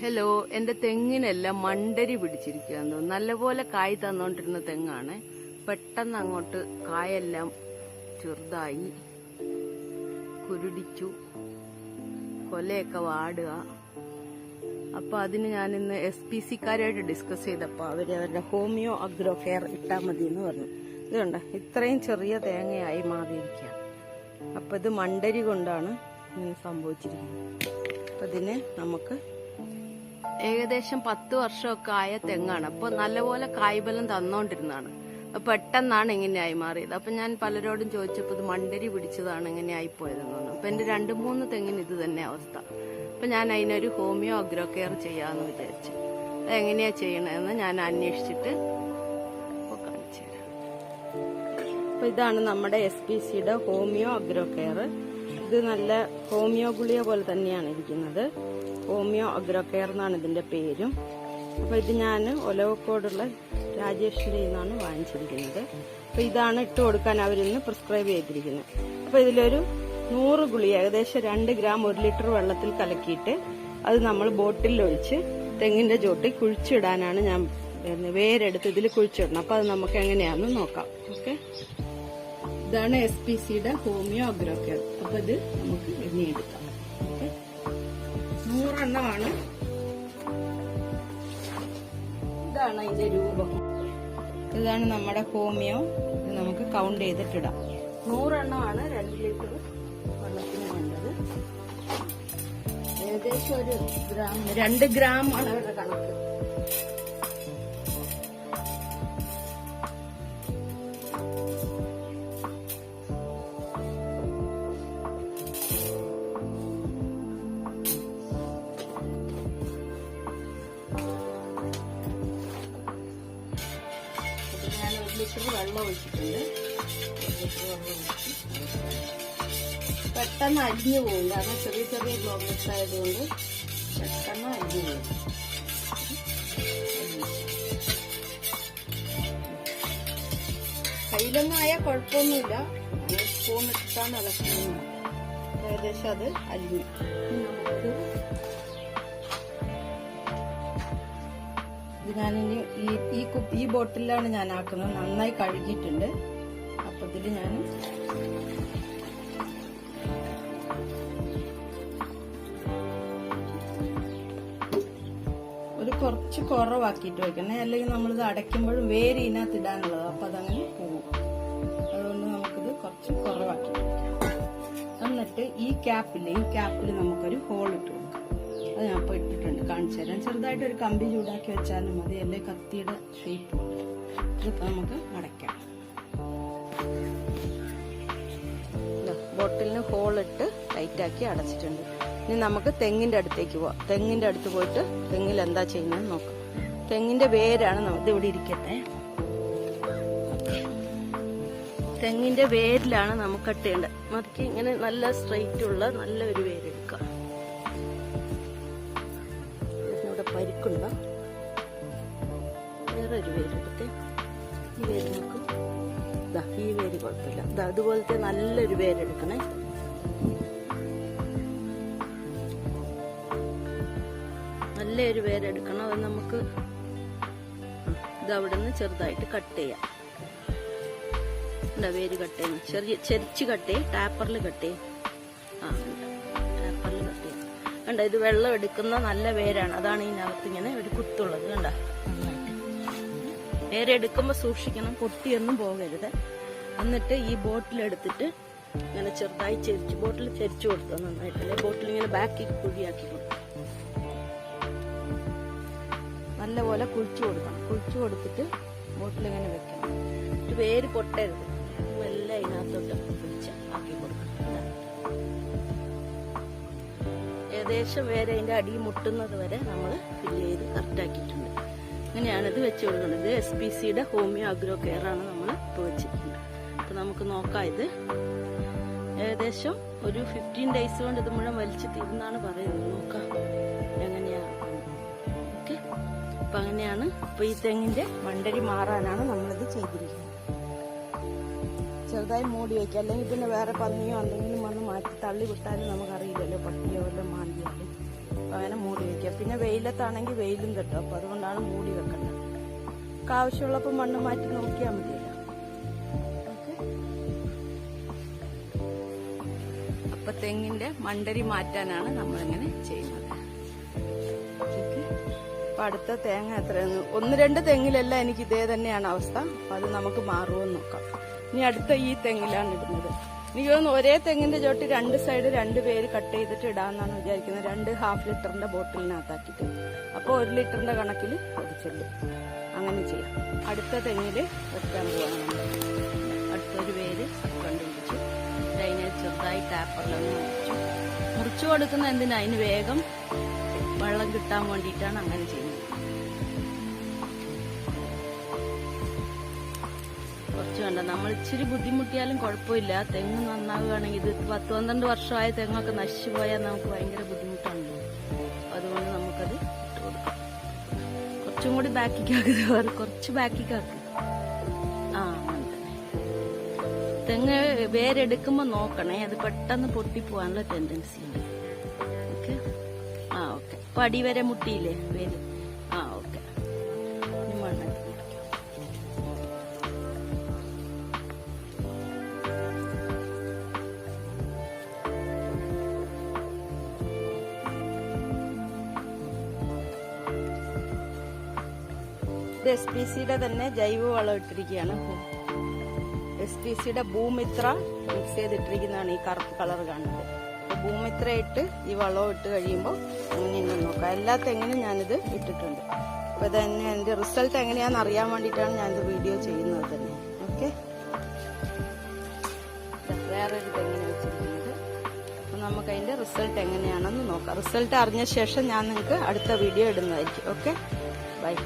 Hello എന്റെ തെങ്ങിനെല്ലാം മണ്ടരി പിടിച്ചിരിക്കുകയെന്ന് നല്ലപോലെ കായ് തന്നോണ്ടിരുന്ന തെങ്ങാണ്. പെട്ടെന്ന് അങ്ങോട്ട് കായെല്ലാം ചെറുതായി കുരുടിച്ചു. കൊലയൊക്കെ വാടുക. അപ്പൊ അതിന് ഞാൻ ഇന്ന് എസ് പി സിക്കാരായിട്ട് ഡിസ്കസ് ചെയ്തപ്പോ അവർ അവരുടെ ഹോമിയോ അഗ്രോ കെയർ ഇട്ടാ മതി എന്ന് പറഞ്ഞു. ഇത് ഇത്രയും ചെറിയ തേങ്ങയായി മാറിയിരിക്കുക അപ്പൊ ഇത് മണ്ടരി കൊണ്ടാണ് ഇങ്ങനെ സംഭവിച്ചിരിക്കുന്നത്. അപ്പൊ ഇതിനെ നമുക്ക് ഏകദേശം പത്ത് വർഷമൊക്കെ ആയ തെങ്ങാണ്. അപ്പോൾ നല്ലപോലെ കായ്ബലം തന്നോണ്ടിരുന്നതാണ്. പെട്ടെന്നാണ് ഇങ്ങനെയായി മാറിയത്. അപ്പൊ ഞാൻ പലരോടും ചോദിച്ചപ്പോൾ ഇത് മണ്ടരി പിടിച്ചതാണ് ഇങ്ങനെ ആയിപ്പോയതെന്ന് പറഞ്ഞു. അപ്പൊ എന്റെ രണ്ട് മൂന്ന് തെങ്ങിന് ഇത് തന്നെ അവസ്ഥ. അപ്പൊ ഞാൻ അതിനൊരു ഹോമിയോ അഗ്രോ കെയർ ചെയ്യാന്ന് വിചാരിച്ചു. എങ്ങനെയാ ചെയ്യണമെന്ന് ഞാൻ അന്വേഷിച്ചിട്ട് കാണിച്ചു തരാം. ഇതാണ് നമ്മുടെ എസ് പി സിയുടെ ഹോമിയോ അഗ്രോ കെയർ ഇത് നല്ല ഹോമിയോ ഗുളിക പോലെ തന്നെയാണ് ഇരിക്കുന്നത്. ഹോമിയോ അഗ്രോ കെയർ എന്നാണ് ഇതിന്റെ പേരും. അപ്പോൾ ഇത് ഞാൻ ഒലവക്കോടുള്ള രാജേഷിന്റെ നിന്നാണ് വാങ്ങിച്ചിരിക്കുന്നത്. അപ്പൊ ഇതാണ് ഇട്ട് കൊടുക്കാൻ അവരിന്ന് പ്രിസ്ക്രൈബ് ചെയ്തിരിക്കുന്നത്. അപ്പോൾ ഇതിലൊരു നൂറ് ഗുളി ഏകദേശം രണ്ട് ഗ്രാം ഒരു ലിറ്റർ വെള്ളത്തിൽ കലക്കിയിട്ട് അത് നമ്മൾ ബോട്ടിൽ ഒഴിച്ച് തെങ്ങിന്റെ ചോട്ടിൽ കുഴിച്ചിടാനാണ് ഞാൻ. വേരെടുത്ത് ഇതിൽ കുഴിച്ചിടണം. അപ്പൊ അത് നമുക്ക് എങ്ങനെയാണെന്ന് നോക്കാം. ഓക്കെ? ഇതാണ് എസ് പി സിയുടെ ഹോമിയോ അഗ്രോ കെയർ അപ്പൊ ഇത് നമുക്ക് എണ്ണിയെടുക്കാം നൂറെണ്ണമാണ്. ഇതാണ് അതിന്റെ രൂപം. ഇതാണ് നമ്മുടെ ഹോമിയോ. ഇത് നമുക്ക് കൗണ്ട് ചെയ്തിട്ടിടാം. നൂറെണ്ണമാണ് രണ്ട് ലിറ്റർ വെള്ളത്തിന് വേണ്ടത്. ഏകദേശം ഒരു ഗ്രാം രണ്ട് ഗ്രാം ആണ് കണക്ക്. ലിറ്റർ വെള്ളം ഒഴിച്ചിട്ടുണ്ട്. പെട്ടെന്ന് അരിഞ്ഞു പോകും കാരണം ചെറിയ ചെറിയ ഗ്ലോബൽസ് ആയതുകൊണ്ട് പെട്ടെന്ന് അരിഞ്ഞു പോകും കയ്യിലൊന്നും ആയാൽ കുഴപ്പമൊന്നുമില്ല. സ്പൂൺ ഇട്ടാണ് ഇളക്കുന്നത് ഏകദേശം അത് അരിഞ്ഞു. ഇനി ഇത് ഞാനിനി ഈ ഈ കുപ്പി ഈ ബോട്ടിലാണ് ഞാൻ ആക്കുന്നത്. നന്നായി കഴുകിയിട്ടുണ്ട്. അപ്പൊ ഇതിൽ ഞാൻ ഒരു കുറച്ച് കുറവാക്കിയിട്ട് വെക്കണേ. അല്ലെങ്കിൽ നമ്മളിത് അടയ്ക്കുമ്പോഴും വേര് ഇതിനകത്ത് ഇടാനുള്ളത്. അപ്പൊ അതങ്ങനെ പോകും. അതുകൊണ്ട് നമുക്കിത് കുറച്ച് കുറവാക്കി വെക്കാം. എന്നിട്ട് ഈ ക്യാപ്പിൽ ഈ ക്യാപ്പിൽ നമുക്കൊരു ഹോൾ ഇട്ട് കൊടുക്കാം. അത് ഞാൻ ഇപ്പോൾ ഇട്ടിട്ടുണ്ട്. കാണിച്ചു തരാം. ചെറുതായിട്ട് ഒരു കമ്പി ചൂടാക്കി വെച്ചാലും മതി. അല്ലെ കത്തിയുടെ ഷേപ്പ് ഇതിപ്പോൾ നമുക്ക് അടയ്ക്കാം. ബോട്ടിലിന് ഹോളിട്ട് ടൈറ്റാക്കി അടച്ചിട്ടുണ്ട്. ഇനി നമുക്ക് തെങ്ങിന്റെ അടുത്തേക്ക് പോവാം. തെങ്ങിന്റെ അടുത്ത് പോയിട്ട് തെങ്ങിൽ എന്താ ചെയ്യുന്നത് നോക്കാം. തെങ്ങിന്റെ വേരാണ് നമുക്ക് ഇവിടെ ഇരിക്കട്ടെ. തെങ്ങിന്റെ വേരിലാണ് നമുക്ക് കട്ടേണ്ടത് മറിക്ക് ഇങ്ങനെ നല്ല സ്ട്രൈറ്റ് ഉള്ള നല്ലൊരു വേരെടുക്കാം ഇവിടെ പരിക്കുണ്ടോ വേറെ ഒരു വേരെടുത്ത് ഈ വേര് നോക്കും ദാ ഈ വേര് കുഴപ്പമില്ല. ഇതാ അതുപോലത്തെ നല്ലൊരു വേരെടുക്കണേ. നല്ലൊരു വേരെടുക്കണം. അത് നമുക്ക് ഇത് നിന്ന് ചെറുതായിട്ട് കട്ട് ചെയ്യാം. എന്താ വേര് കട്ട് ചെയ്യുന്നു. ചെറിയ ചെരിച്ച് കട്ട് ചെയ്യും. ടാപ്പറിൽ കട്ട് ചെയ്യും. കണ്ട ഇത് വെള്ളം എടുക്കുന്ന നല്ല വേരാണ്. അതാണ് ഇതിനകത്ത് ഇങ്ങനെ ഒരു കുത്തുള്ളത് കണ്ട? വേറെ എടുക്കുമ്പോൾ സൂക്ഷിക്കണം പൊട്ടിയൊന്നും പോകരുത്. എന്നിട്ട് ഈ ബോട്ടിൽ എടുത്തിട്ട് ഇങ്ങനെ ചെറുതായി ചെരിച്ച് ബോട്ടിൽ ചെരിച്ചു കൊടുത്തു നന്നായിട്ടല്ലേ ബോട്ടിൽ ഇങ്ങനെ ബാക്കി കുഴിയാക്കി കൊടുത്തു. നല്ലപോലെ കുഴിച്ചു കൊടുക്കണം. കുഴിച്ചു കൊടുത്തിട്ട് ബോട്ടിൽ ഇങ്ങനെ വെക്കണം. വേര് പൊട്ടരുത്. എല്ലാം ഇതിനകത്തോട്ട് പിടിച്ച്. ഏകദേശം വരെ അതിന്റെ അടി മുട്ടുന്നത് വരെ നമ്മൾ ഫില്ല് ചെയ്ത് കറക്റ്റാക്കിയിട്ടുണ്ട് അങ്ങനെയാണ് ഇത് വെച്ച് കൊടുക്കുന്നത്. ഇത് എസ് പി സിയുടെ ഹോമിയോ അഗ്രോ കെയർ ആണ് നമ്മൾ ഇപ്പോൾ വെച്ചിട്ടുണ്ട് അപ്പൊ നമുക്ക് നോക്കാം ഇത്. ഏകദേശം ഒരു ഫിഫ്റ്റീൻ ഡേയ്സ് കൊണ്ട് ഇത് മുഴുവൻ വലിച്ചു തീരുന്നാണ് പറയുന്നത്. നോക്കാം. എങ്ങനെയാ ഓക്കെ. അപ്പൊ അങ്ങനെയാണ്. അപ്പൊ ഈ തെങ്ങിന്റെ മണ്ടരി മാറാനാണ് നമ്മളിത് ചെയ്തിരിക്കുന്നത്. ചെറുതായി മൂടി വയ്ക്കുക അല്ലെങ്കിൽ പിന്നെ വേറെ പന്നിയോ എന്തെങ്കിലും വന്ന് മാറ്റി തള്ളി വിട്ടാലും നമുക്കറിയില്ലല്ലോ പട്ടിയോ വല്ലതും മാന്തിയാലും അപ്പൊ അങ്ങനെ മൂടി വയ്ക്കുക പിന്നെ വെയിലത്താണെങ്കിൽ വെയിലും കിട്ടും. അപ്പോൾ അതുകൊണ്ടാണ് മൂടി വെക്കേണ്ടത് നമുക്ക് മണ്ണ് മാറ്റി നോക്കിയാൽ മതിയല്ലോ. അപ്പൊ തെങ്ങിന്റെ മണ്ടരി മാറ്റാനാണ് നമ്മളിങ്ങനെ ചെയ്യുന്നത്. അപ്പൊ അടുത്ത തേങ്ങ എത്രയെന്ന്. ഒന്ന് രണ്ട് തെങ്ങിലെല്ലാം എനിക്ക് ഇതേ തന്നെയാണ് അവസ്ഥ. അപ്പൊ അത് നമുക്ക് മാറുമെന്ന് നോക്കാം. ഇനി അടുത്ത ഈ തെങ്ങിലാണ് ഇടുന്നത്. എനിക്ക് തോന്നുന്നു ഒരേ തെങ്ങിന്റെ ചോട്ട് രണ്ട് സൈഡ് രണ്ട് പേര് കട്ട് ചെയ്തിട്ട് ഇടാമെന്നാണ് വിചാരിക്കുന്നത്. രണ്ട് ഹാഫ് ലിറ്ററിന്റെ ബോട്ടിലിനകത്താക്കിയിട്ട് അപ്പോൾ ഒരു ലിറ്ററിന്റെ കണക്കിൽ അത് അങ്ങനെ ചെയ്യാം. അടുത്ത തെങ്ങിൽ വെക്കാൻ പോവാണ് അടുത്തൊരു പേര് കണ്ടുപിടിച്ചു. അതിനെ ചെറുതായി ടാപ്പറിലൊന്ന് മുറിച്ചു. മുറിച്ചു കൊടുക്കുന്ന എന്തിനാ? അതിന് വേഗം വെള്ളം കിട്ടാൻ വേണ്ടിയിട്ടാണ് അങ്ങനെ ചെയ്യുന്നത്. കുറച്ച് വേണ്ട. നമ്മൾ ഇച്ചിരി ബുദ്ധിമുട്ടിയാലും കുഴപ്പമില്ല. തെങ്ങ് നന്നാവുകയാണെങ്കിൽ ഇത് പത്ത് പന്ത്രണ്ട് വർഷമായ തെങ്ങൊക്കെ നശിച്ചു പോയാൽ നമുക്ക് ഭയങ്കര ബുദ്ധിമുട്ടാണല്ലോ. അതുകൊണ്ട് നമുക്കത് ഇട്ട് കൊടുക്കാം. കുറച്ചും കൂടി ബാക്കിക്കാക്കുക കുറച്ച് ബാക്കിക്കാക്കുക ആ തെങ്ങ് വേരെടുക്കുമ്പോൾ നോക്കണേ. അത് പെട്ടെന്ന് പൊട്ടി പൊട്ടിപ്പോവാനുള്ള ടെൻഡൻസി ഉണ്ട്. ഓക്കെ ആ ഓക്കെ അപ്പൊ അടിവരെ മുട്ടിയില്ലേ? വേര്. ഇത് എസ് പി സിയുടെ തന്നെ ജൈവ വളം ഇട്ടിരിക്കുകയാണ് എസ് പി സിയുടെ ഭൂമിത്ര മിക്സ് ചെയ്തിട്ടിരിക്കുന്നതാണ് ഈ കറുപ്പ് കളർ കാണുന്നത്. ഭൂമിത്ര ഇട്ട് ഈ വളവും ഇട്ട് കഴിയുമ്പോൾ അങ്ങനെ നോക്കാം. എല്ലാ തെങ്ങിനും ഞാനിത് ഇട്ടിട്ടുണ്ട്. അപ്പൊ തന്നെ എന്റെ റിസൾട്ട് എങ്ങനെയാണെന്ന് അറിയാൻ വേണ്ടിയിട്ടാണ് ഞാനിത് വീഡിയോ ചെയ്യുന്നത്. തന്നെ ഓക്കെ വേറൊരു തെങ്ങിന് വെച്ചിരിക്കുന്നത്? അപ്പൊ നമുക്ക് അതിന്റെ റിസൾട്ട് എങ്ങനെയാണെന്ന് നോക്കാം. റിസൾട്ട് അറിഞ്ഞ ശേഷം ഞാൻ നിങ്ങൾക്ക് അടുത്ത വീഡിയോ ഇടുന്നതായിരിക്കും. Okay bye